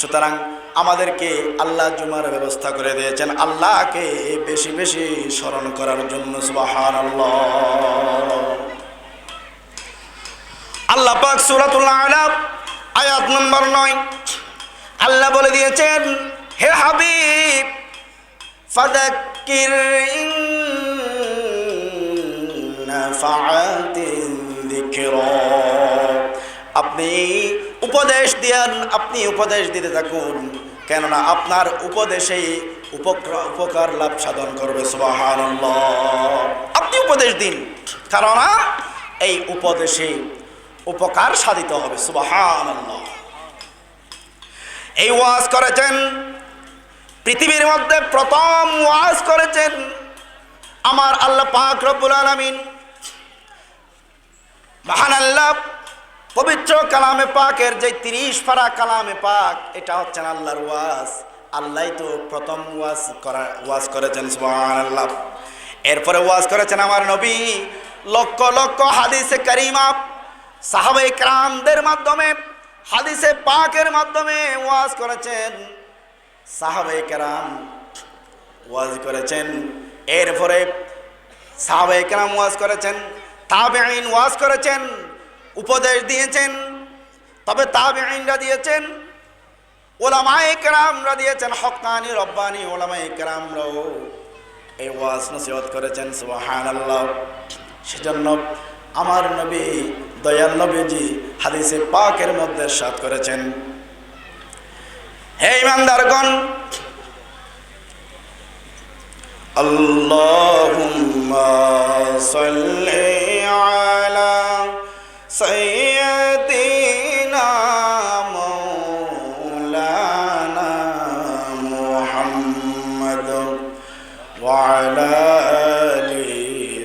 সুতরাং আমাদেরকে আল্লাহ জুমার ব্যবস্থা করে দিয়েছেন। আল্লাহকে বেশি বেশি স্মরণ করার জন্য সুবাহান আল্লাহ পাক সুরাতুল্লাহ আলাপ আয়াত নম্বর নয়। আল্লাহ বলে দিয়েছেন, হে হাবিব ফাদাক্কির আপনি উপদেশ দেন আপনি উপদেশ দিতে থাকুন। কেননা আপনার উপদেশেই উপকার লাভ সাধন করবে আপনি উপদেশ দিন, কেননা এই উপদেশে উপকার সাধিত হবে সুবাহান এই ওয়াজ করেছেন, পৃথিবীর মধ্যে প্রথম ওয়াজ করেছেন আমার আল্লাহ পাক রব্বুল আলমিন। মহান আল্লাহ পবিত্র কালামে পাকের যে তিরিশ ফারা কালামে পাক, এটা হচ্ছেন আল্লাহর ওয়াজ। আল্লাহ তো প্রথম ওয়াজ করা, ওয়াজ করেছেন আল্লাহ এরপরে ওয়াজ করেছেন আমার নবী, লক্ষ লক্ষ হাদিসে করিমা। সাহাবে ক্রামদের মাধ্যমে, হাদিসে পাকের মাধ্যমে ওয়াজ করেছেন। সাহাবে কেরাম ওয়াজ করেছেন। এরপরে সাহাবে কেরাম ওয়াজ করেছেন তাবে আইন ওয়াজ করেছেন। উপদেশ দিয়েছেন। তবে তাবে আইনরা দিয়েছেন ওলামা একরামরা দিয়েছেন হকানি রব্বানি ওলামা একরামরাও এই ওয়াজ নসিহত করেছেন সুবাহান আল্লাহ সেজন্য আমার নবী, দয়াল নবীজি হাদিসে পাকের মধ্যে সাত করেছেন। হে ইমানদারগণ, আল্লাহুম্মা সাল্লি আলা سيدنا مولانا محمد وعلى آل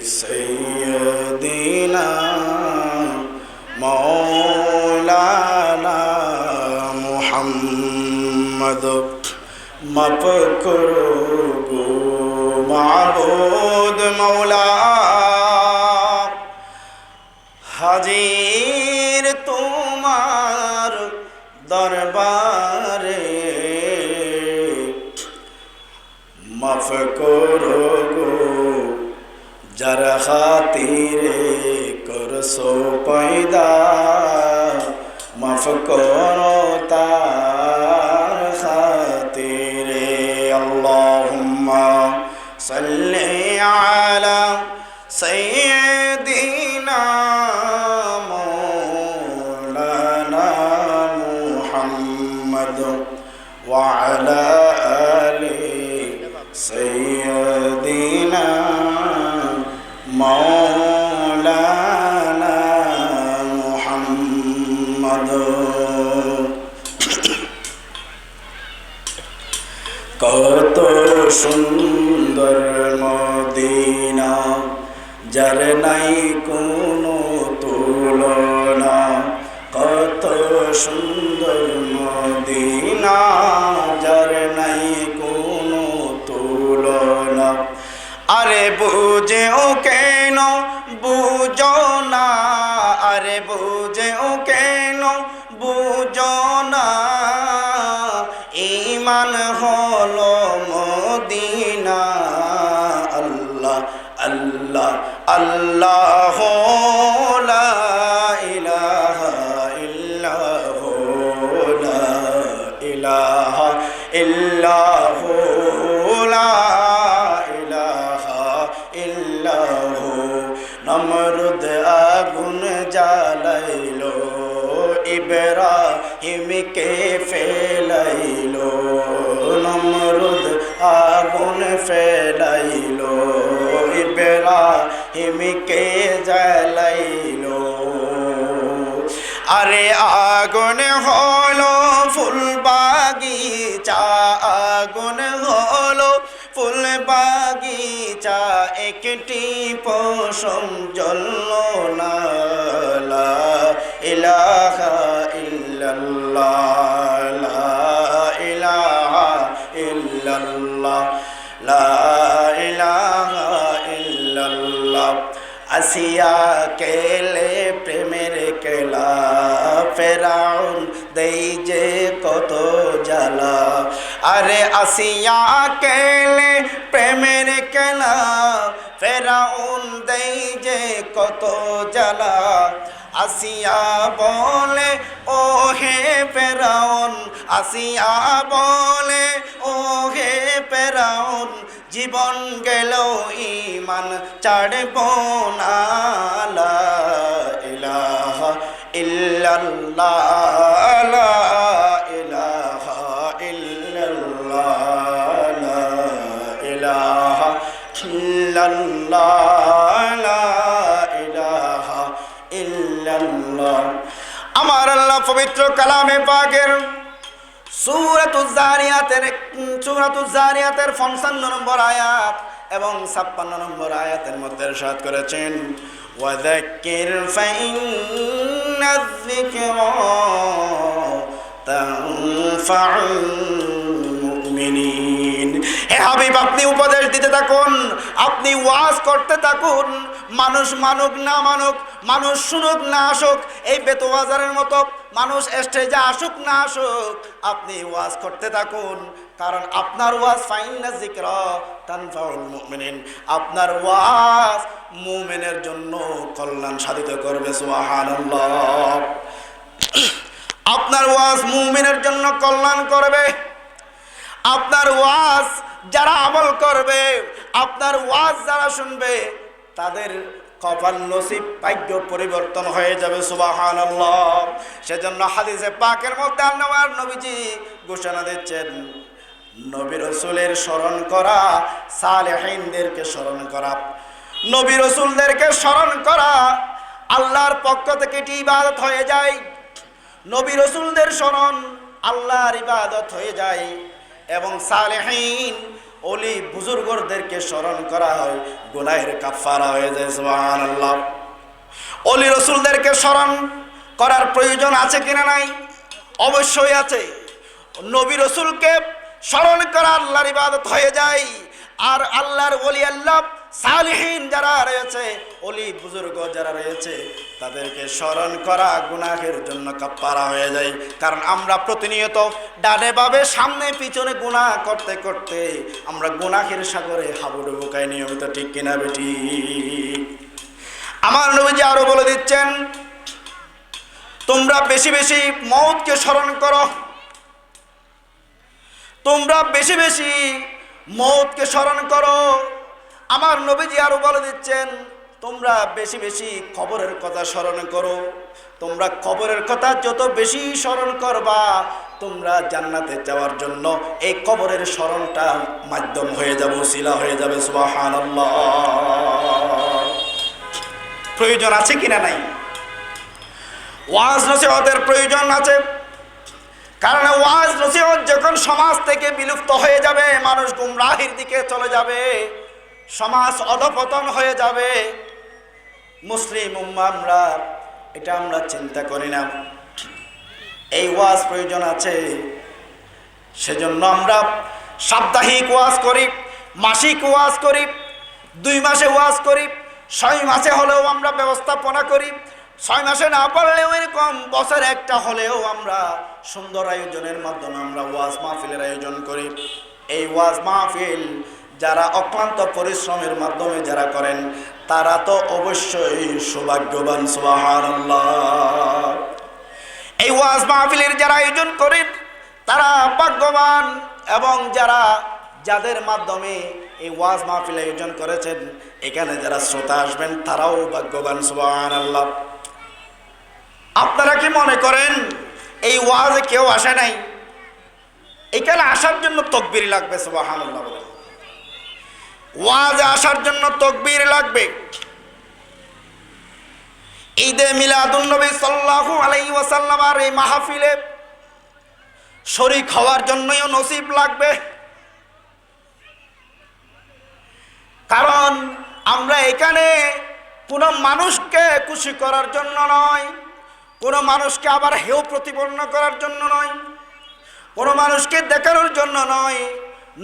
سيدنا مولانا محمد. مفكر معبود مولانا. দরবারে মাফ করো গো, যার খাতিরে করসো পয়দা, মাফ করো তার খাতিরে। আল্লাহুম্মা সাল্লি আলা সাইয়্যিদিনা আলা আলি সাইয়্যিদিনা মাওলানা মুহাম্মদ কত সুন্দর মদিনা যার নাই কোনো তুলনা। কত সুন্দর মদিনা, যার নাই কোনো তুলনা। আরে বুঝেও কেন, বুঝো না। আরে বুঝেও কেন, বুঝো না। ইমান হলো মদিনা। আল্লাহ আল্লাহ আল্লাহ ফেলাইলো, ইব্রাহিমকে জ্বালাইলো। আরে আগুন হলো ফুল বাগিচা, আগুন হলো ফুল বাগিচা, একটি পশম জল না ইলাহা ইল্লাল্লাহ। আসিয়া কেলে প্রেমের কেলা, ফেরাউন দেই যে কত আরে আসিয়া কেলে প্রেমের কেলা, ফেরাউন দেই যে কত জ্বালা। আসিয়া বলে ও হে ফেরাউন, আসিয়া বলে ও হে ফেরাউন জীবন গেল ইমান চাড়ব না ইলাহা আমার আল্লাহ পবিত্র কালামে পাকের সূরাতুজ জারিয়াতের সূরাতুজ জারিয়াতের 55 নম্বর আয়াত এবং 56 নম্বর আয়াতের মধ্যে ইরশাদ করেছেন, ওয়াযাক্কির ফাইন্নায যিকরা তানফাউল মুমিনিন। আপনি উপদেশ দিতে থাকুন, আপনি ওয়াজ করতে থাকুন। মানুষ মানুক না মানুক, মানুষ শুনুক না আসুক, এই বেতবাজারের মতো মানুষ স্টেজে আসুক না আসুক, আপনি ওয়াজ করতে থাকুন। কারণ আপনার ওয়াজ ফাইন ফাইন্না জিক্র আপনার ওয়াজ মুমিনের জন্য কল্যাণ সাধিত করবে, সুবহানাল্লাহ। আপনার ওয়াজ মুমিনের জন্য কল্যাণ করবে। আপনার ওয়াজ যারা আমল করবে, আপনার ওয়াজ যারা শুনবে, তাদের কপাল নসিব ভাগ্য পরিবর্তন হয়ে যাবে সুবাহান সেজন্য হাদিসে পাকের মধ্যে আল্লাহর নবীজি ঘোষণা দিচ্ছেন, নবী রসুলের স্মরণ করা, সালেহিনদেরকে স্মরণ করা, নবী রসুলদেরকে স্মরণ করা, আল্লাহর পক্ষ থেকে এটি ইবাদত হয়ে যায়, নবী রসুলদের স্মরণ আল্লাহর ইবাদত হয়ে যায়। এবং সালেহীন অলি বুজুর্গদেরকে স্মরণ করা হয় গোলাহের কাফারা হয়ে যায়, সুবহানাল্লাহ। অলি রসুলদেরকে স্মরণ করার প্রয়োজন আছে কিনা নাই? অবশ্যই আছে। নবী রসুলকে স্মরণ করার আল্লাহর ইবাদত হয়ে যায়, আর আল্লাহর অলি আল্লাহ সালিহীন যারা রয়েছে, অলি বুজুর্গ যারা রয়েছে, তাদেরকে স্মরণ করা গুনাহের জন্য কাপ্পারা হয়ে যায়। কারণ আমরা প্রতিনিয়ত ডানে বাবে সামনে পিছনে গুনাহ করতে করতে আমরা গুনাহের সাগরে হাবুডুবু খাই, নিয়মিত, ঠিক কিনা বেটি? আমার নবীজি আরও বলে দিচ্ছেন, তোমরা বেশি বেশি মৌতকে স্মরণ করো। তোমরা বেশি বেশি মৌতকে স্মরণ করো। আমার নবীজি আরও বলে দিচ্ছেন, তোমরা বেশি বেশি খবরের কথা স্মরণ করো। তোমরা খবরের কথা যত বেশি স্মরণ করবা, তোমরা জান্নাতে যাওয়ার জন্য এই কবরের স্মরণটা মাধ্যম হয়ে যাবে শিলা হয়ে যাবে সুবাহান প্রয়োজন আছে কিনা নাই? ওয়াজ নসিহতের প্রয়োজন আছে। কারণ ওয়াজ নসিহত যখন সমাজ থেকে বিলুপ্ত হয়ে যাবে, মানুষ গুমরাহির দিকে চলে যাবে। সমাজ অধপতন হয়ে যাবে। মুসলিম উম্মা আমরা এটা আমরা চিন্তা করি না। এই ওয়াজ প্রয়োজন আছে। সেজন্য আমরা সাপ্তাহিক ওয়াজ করি, মাসিক ওয়াজ করি, দুই মাসে ওয়াজ করি, ছয় মাসে হলেও আমরা ব্যবস্থাপনা করি, ছয় মাসে না পারলেও এরকম বছর একটা হলেও আমরা সুন্দর আয়োজনের মাধ্যমে আমরা ওয়াজ মাহফিলের আয়োজন করি। এই ওয়াজ মাহফিল যারা অক্লান্ত পরিশ্রমের মাধ্যমে যারা করেন, তারা তো অবশ্যই সৌভাগ্যবান, সুবহানাল্লাহ। এই ওয়াজ মাহফিলের যারা আয়োজন করেন, তারা ভাগ্যবান এবং যারা যাদের মাধ্যমে এই ওয়াজ মাহফিল আয়োজন করেছেন, এখানে যারা শ্রোতা আসবেন, তারাও ভাগ্যবান সুবাহ আল্লাহ আপনারা কি মনে করেন, এই ওয়াজে কেউ আসে নাই? এখানে আসার জন্য তকবির লাগবে সুবাহান আল্লাহ ওয়াজে আসার জন্য তকবির লাগবে। ঈদে মিলাদুন্নবী সাল্লাহু আলাই ওয়াসাল্লাম আর এই মাহফিলে শরিক হওয়ার জন্যই নসিব লাগবে। কারণ আমরা এখানে কোনো মানুষকে খুশি করার জন্য নয়, কোনো মানুষকে আবার হেউ প্রতিপন্ন করার জন্য নয়, কোনো মানুষকে দেখানোর জন্য নয়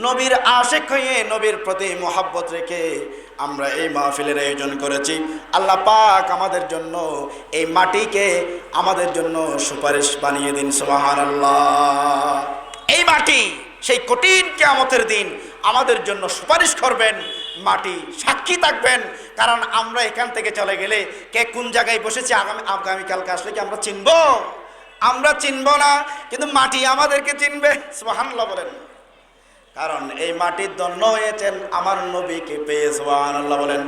নবীর আশেক হয়ে নবীর প্রতি মোহাব্বত রেখে আমরা এই মাহফিলের আয়োজন করেছি। আল্লাহ পাক আমাদের জন্য এই মাটিকে আমাদের জন্য সুপারিশ বানিয়ে দিন সুবাহান আল্লাহ এই মাটি, সেই কঠিন কেয়ামতের দিন আমাদের জন্য সুপারিশ করবেন, মাটি সাক্ষী থাকবেন। কারণ আমরা এখান থেকে চলে গেলে কে কোন জায়গায় বসেছি, আগামী আগামীকালকে আসলে কি আমরা চিনব? আমরা চিনব না, কিন্তু মাটি আমাদেরকে চিনবে, সুবহানাল্লাহ বলেন। কারণ এই মাটির দন্য হয়েছেন আমার নবীকে পেয়ে সুবহানাল্লাহ বলেন।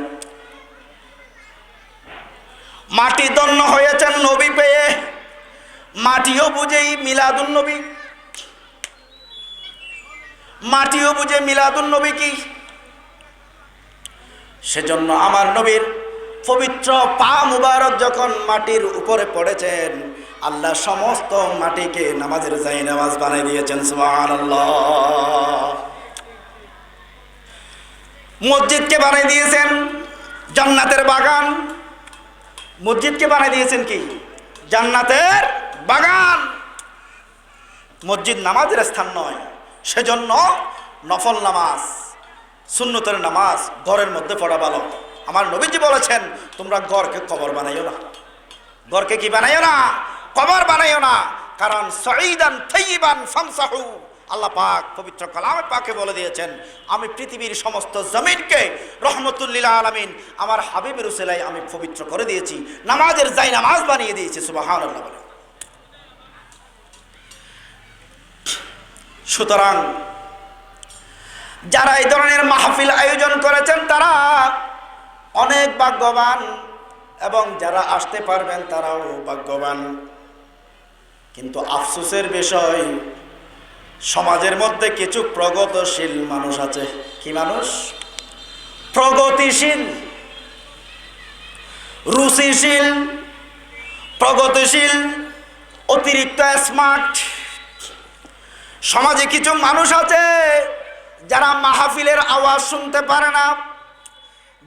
মাটি দন্য হয়েছেন নবী পেয়ে। মাটিও বুঝেই মিলাদুন নবী। মাটিও বুঝে মিলাদুন নবী কি? সেজন্য আমার নবীর পবিত্র পা মুবারক যখন মাটির উপরে পড়েছেন আল্লাহ সমস্ত মাটিকে নামাজের যাই নামাজ বানিয়ে দিয়েছেন, সুবহানাল্লাহ। মসজিদকে বানিয়ে দিয়েছেন জান্নাতের বাগান। মসজিদকে বানিয়ে দিয়েছেন কি? জান্নাতের বাগান। মসজিদ নামাজের স্থান নয়, সেজন্য নফল নামাজ, সুন্নতের নামাজ ঘরের মধ্যে পড়া ভালো। আমার নবীজি বলেছেন, তোমরা ঘরকে কবর বানাইও না। ঘরকে কি বানাইও না? কবর বানাইও না। কারণ সঈদান থৈবান ফামসাহু। আল্লাহ পাক পবিত্র কালামে পাকে বলে দিয়েছেন, আমি পৃথিবীর সমস্ত জমিনকে রহমতুল্লিলা আলমিন আমার হাবিবের উসেলাই আমি পবিত্র করে দিয়েছি। নামাজের যাই নামাজ বানিয়ে দিয়েছি সুবাহান আল্লাহ বলে। সুতরাং যারা এই ধরনের মাহফিল আয়োজন করেছেন, তারা অনেক ভাগ্যবান এবং যারা আসতে পারবেন, তারাও ভাগ্যবান। কিন্তু আফসোসের বিষয়, সমাজের মধ্যে কিছু প্রগতিশীল মানুষ আছে। কি মানুষ? প্রগতিশীল। রুচিশীল। প্রগতিশীল। অতিরিক্ত স্মার্ট সমাজে কিছু মানুষ আছে যারা মাহফিলের আওয়াজ শুনতে পারে না।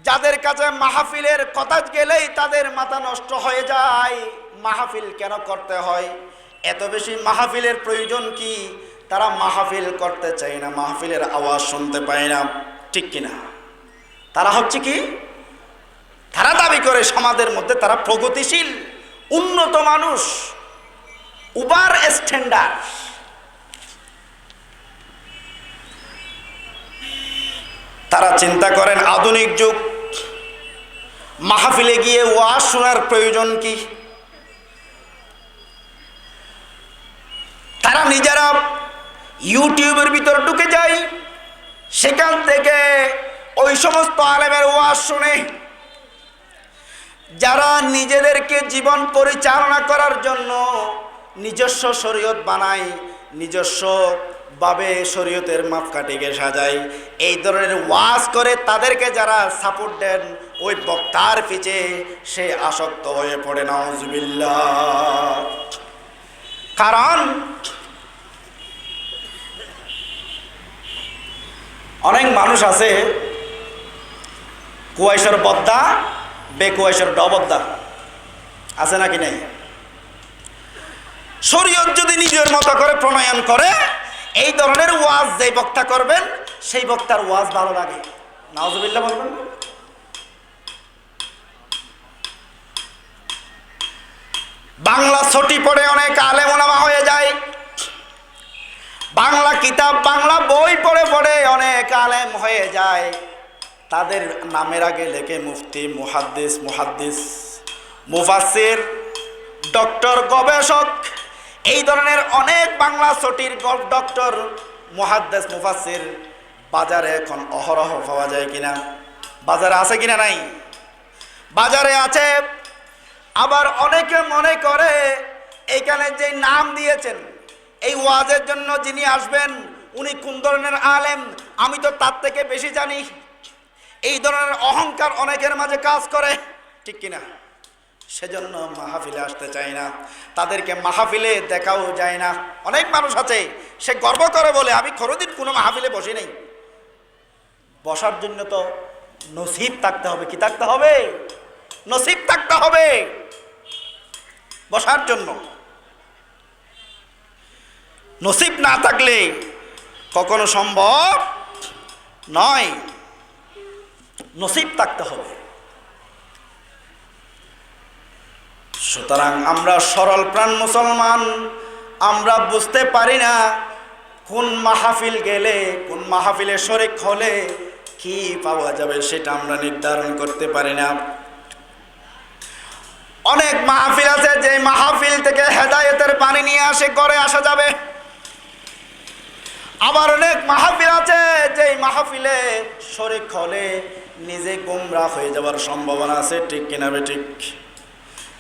যাদের কাছে মাহফিলের কথা গেলেই তাদের মাথা নষ্ট হয়ে যায়। মাহফিল কেন করতে হয়? এত বেশি মাহফিলের প্রয়োজন কি? তারা মাহফিল করতে চায় না, মাহফিলের আওয়াজ শুনতে পায় না। ঠিক কিনা তারা হচ্ছে কি? তারা দাবি করে সমাজের মধ্যে তারা প্রগতিশীল, উন্নত মানুষ, উবার স্ট্যান্ডার্ড তারা চিন্তা করেন, আধুনিক যুগ। মাহফিলে গিয়ে ওয়াজ শোনার প্রয়োজন কি? তারা নিজেরা ইউটিউবের ভিতর ঢুকে যায়। সেখান থেকে ওই সমস্ত আলেমের ওয়াজ শুনে। যারা নিজেদেরকে জীবন পরিচালনা করার জন্য নিজস্ব শরীয়ত বানায়, নিজস্ব ভাবে শরীয়তের মাপকাঠিকে সাজায়, এই ধরনের ওয়াজ করে তাদেরকে যারা সাপোর্ট দেন, ওই বক্তার পিছে সে আসক্ত হয়ে পড়ে নজবিল্লা কারণ অনেক মানুষ আছে, কুয়াইশর বদ্দা বেকুয়াইশর ডবদ্দা আছে নাকি নেই? শরীয়ত যদি নিজের মতো করে প্রণয়ন করে, এই ধরনের ওয়াজ যে বক্তা করবেন, সেই বক্তার ওয়াজ ভালো লাগে। নাওজবিল্লা বলবেন বাংলা ছটি পড়ে অনেক আলেমোলামা হয়ে যায়। বাংলা কিতাব, বাংলা বই পড়ে পড়ে অনেক আলেম হয়ে যায়। তাদের নামের আগে লেখে মুফতি, মুহাদ্দিস মুহাদ্দিস মুফাসির ডক্টর, গবেষক। এই ধরনের অনেক বাংলা ছটির ডক্টর, মুহাদ্দিস মুফাসির বাজারে এখন অহরহ পাওয়া যায় কিনা? বাজারে আছে কিনা নাই? বাজারে আছে আবার অনেকে মনে করে এইখানে যে নাম দিয়েছেন, এই ওয়াজের জন্য যিনি আসবেন, উনি কোন ধরনের আলেম? আমি তো তার থেকে বেশি জানি। এই ধরনের অহংকার অনেকের মাঝে কাজ করে। ঠিক কিনা? সেজন্য মাহফিলে আসতে চায় না। তাদেরকে মাহফিলে দেখাও যায় না। অনেক মানুষ আছে, সে গর্ব করে বলে, আমি কোনোদিন কোনো মাহফিলে বসি নেই। বসার জন্য তো নসিব থাকতে হবে। কি থাকতে হবে? নসিব থাকতে হবে। বসার জন্য। নসিব না থাকলে কখনো সম্ভব নয়। নসিব থাকতে হবে। সুতরাং আমরা সরল প্রাণ মুসলমান, আমরা বুঝতে পারি না কোন মাহফিল গেলে, কোন মাহফিলে শরিক হলে কি পাওয়া যাবে সেটা আমরা নির্ধারণ করতে পারি না। অনেক মাহফিল আছে যে মাহফিল থেকে হেদায়েতের পানি নিয়ে আসে করে আসা যাবে। আবার অনেক মাহফিল আছে যে মাহফিলে শরিক হলে নিজে গুমরা হয়ে যাওয়ার সম্ভাবনা আছে, ঠিক কিনা ঠিক?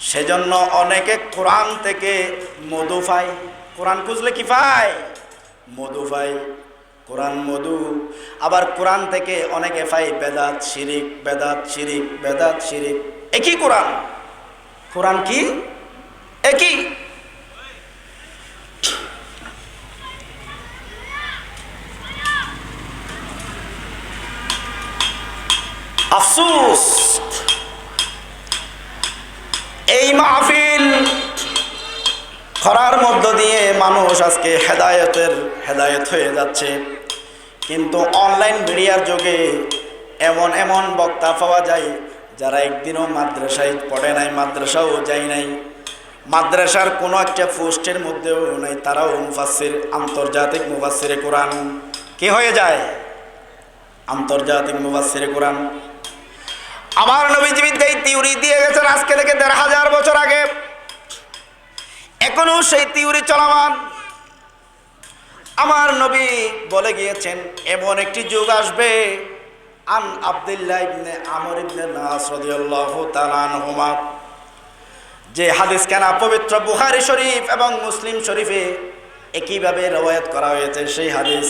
সেজন্য অনেকে কোরআন থেকে মধু পায়। কোরআন খুঁজলে কি পায়? মধু পায়, কোরআন মধু। আবার কোরআন থেকে অনেকে পায় বেদাত শিরিক বেদাত শিরিক বেদাত শিরিক। একই কোরআন। কোরআন কি? একই আফসুস। এই মাহফিল করার মধ্য দিয়ে মানুষ আজকে হেদায়তের হেদায়ত হয়ে যাচ্ছে। কিন্তু অনলাইন মিডিয়ার যুগে এমন এমন বক্তা পাওয়া যায় যারা একদিনও মাদ্রাসায় পড়ে নাই, মাদ্রাসাও যায় নাই, মাদ্রাসার কোনো একটা পোস্টের মধ্যেও নাই, তারাও মুফাসির আন্তর্জাতিক মুফাসিরে কোরআন। কি হয়ে যায়? আন্তর্জাতিক মুফাসিরে কোরআন। আমার নবী এই তিউরি দিয়ে গেছেন আজকে থেকে দেড় হাজার বছর আগে। এখনও সেই তিউরি চলমান। আমার নবী বলে গিয়েছেন, এমন একটি যুগ আসবে আন আব্দুল্লাহ ইবনে আমর ইবনে নাস রাদিয়াল্লাহু তাআলা আনহুমা যে হাদিস কেনা পবিত্র বুখারী শরীফ এবং মুসলিম শরীফে একইভাবে রওয়ায়াত করা হয়েছে সেই হাদিস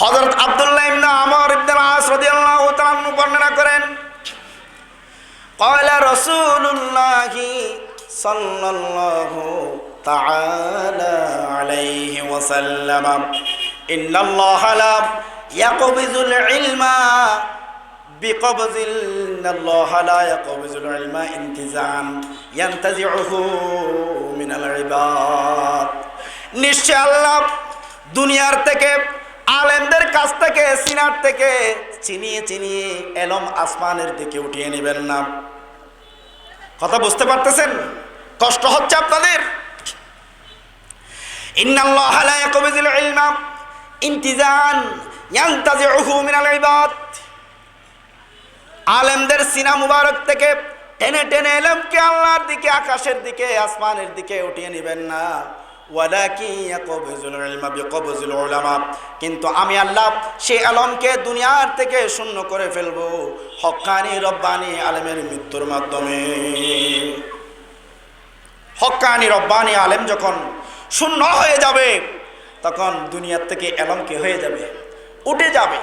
হযরত আব্দুল্লাহ ইবনে আমর ইবনে নাস রাদিয়াল্লাহু তাআলা আনহু বর্ণনা করেন قال رسول الله صلى الله تعالى عليه وسلم إن الله لا يقبض العلم بقبض إن الله لا يقبض العلم انتزاعا ينتزعه من العباد নিশ্চয় আল্লাহ দুনিয়ার থেকে আলেমদের কাছ থেকে সিনার থেকে চিনিয়ে চিনিয়ে এলম আসমানের দিকে উঠিয়ে নেবেন না কথা বুঝতে পারতেছেন কষ্ট হচ্ছে আপনাদের ইন্নাল্লাহ লা ইয়াকবিজুল ইলমা ইনতিজান ইয়ানতাজিউহু মিনাল ইবাদ আলেমদের সিনা মুবারক থেকে টেনে টেনে এলমকে আল্লাহর দিকে, আকাশের দিকে, আসমানের দিকে উঠিয়ে নেবেন না। কিন্তু আমি আল্লাহ সে আলমকে দুনিয়ার থেকে শূন্য করে ফেলব। হকানি রব্বানি আলেমের মৃত্যুর মাধ্যমে। হকানি রব্বানি আলেম যখন শূন্য হয়ে যাবে, তখন দুনিয়ার থেকে এলম কি হয়ে যাবে। উঠে যাবে।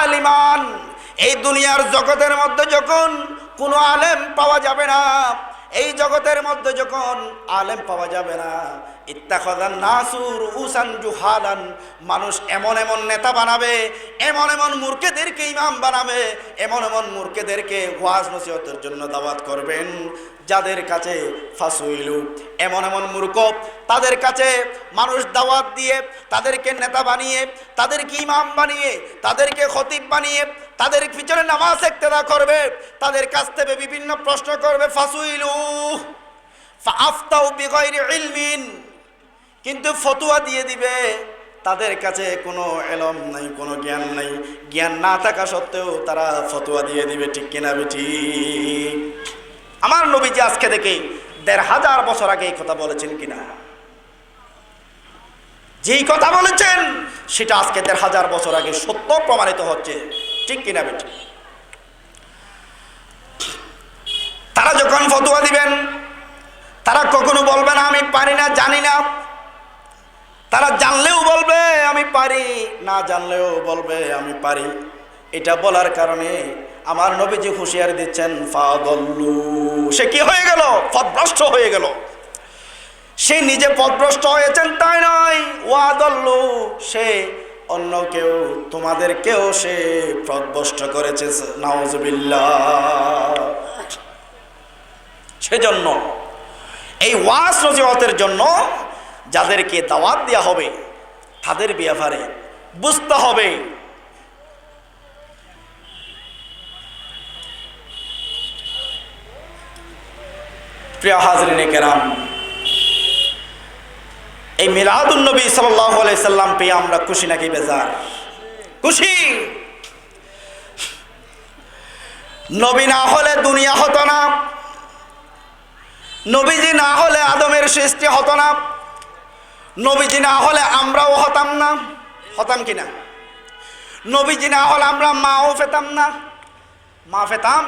আলিমান। এই দুনিয়ার জগতের মধ্যে যখন কোনো আলেম পাওয়া যাবে না, এই জগতের মধ্যে যখন আলেম পাওয়া যাবে না ইত্তাখাদান নাসুর উসান জুহালান। মানুষ এমন এমন নেতা বানাবে, এমন এমন মূর্খেদেরকে ইমাম বানাবে, এমন এমন মূর্খেদেরকে ওয়াজ নসিহতের জন্য দাওয়াত করবেন। যাদের কাছে ফাসুইলু এমন এমন মূর্খ, তাদের কাছে মানুষ দাওয়াত দিয়ে তাদেরকে নেতা বানিয়ে, তাদেরকে ইমাম বানিয়ে, তাদেরকে খতিব বানিয়ে, তাদের পিছনে নামাজ একতেদা করবে, তাদের কাছ থেকে বিভিন্ন প্রশ্ন করবে ফাসুইলু আফতাউ বিগয়রি ইলমিন। কিন্তু ফতুয়া দিয়ে দিবে, তাদের কাছে কোনো এলম নাই, কোনো জ্ঞান নাই। জ্ঞান না থাকা সত্ত্বেও তারা ফতুয়া দিয়ে দিবে, ঠিক কিনা বেঠি আমার নবীজি আজকে দেখে দেড় হাজার বছর আগে এই কথা বলেছেন কিনা? যেই কথা বলেছেন, সেটা আজকে দেড় হাজার বছর আগে সত্য প্রমাণিত হচ্ছে। ঠিক কিনা বেঠি? তারা যখন ফতুয়া দিবেন, তারা কখনো বলবে না, আমি পারি না, জানি না। তারা জানলেও বলবে, আমি পারি। না জানলেও বলবে, আমি পারি। এটা বলার কারণে আমার নবীজি হুঁশিয়ারি দিচ্ছেন, ফাদল্লু। সে কি হয়ে গেল? পথভ্রষ্ট হয়ে গেল। সে নিজে পথভ্রষ্ট হয়েছেন, তাই নয়। ওয়াদল্লু, সে অন্য কেউ, তোমাদের কেউ সে পদভ্রষ্ট করেছে, নাউজুবিল্লাহ। সেজন্য এই ওয়াস নজিহতের জন্য যাদেরকে দাওয়াত দেওয়া হবে, তাদের ব্যাপারে বুঝতে হবে। প্রিয় হাজরিনে কেরাম, এই মিলাদুল নবী সাল্লাল্লাহু আলাইহি সাল্লাম পেয়ে আমরা খুশি নাকি বেজার? খুশি? নবী না হলে দুনিয়া হতো না। নবীজি না হলে আদমের সৃষ্টি হতো না। নবীজি না হলে আমরাও হতাম না। হতাম কি না নবীজি না হলে আমরা মাও পেতাম না। মা পেতাম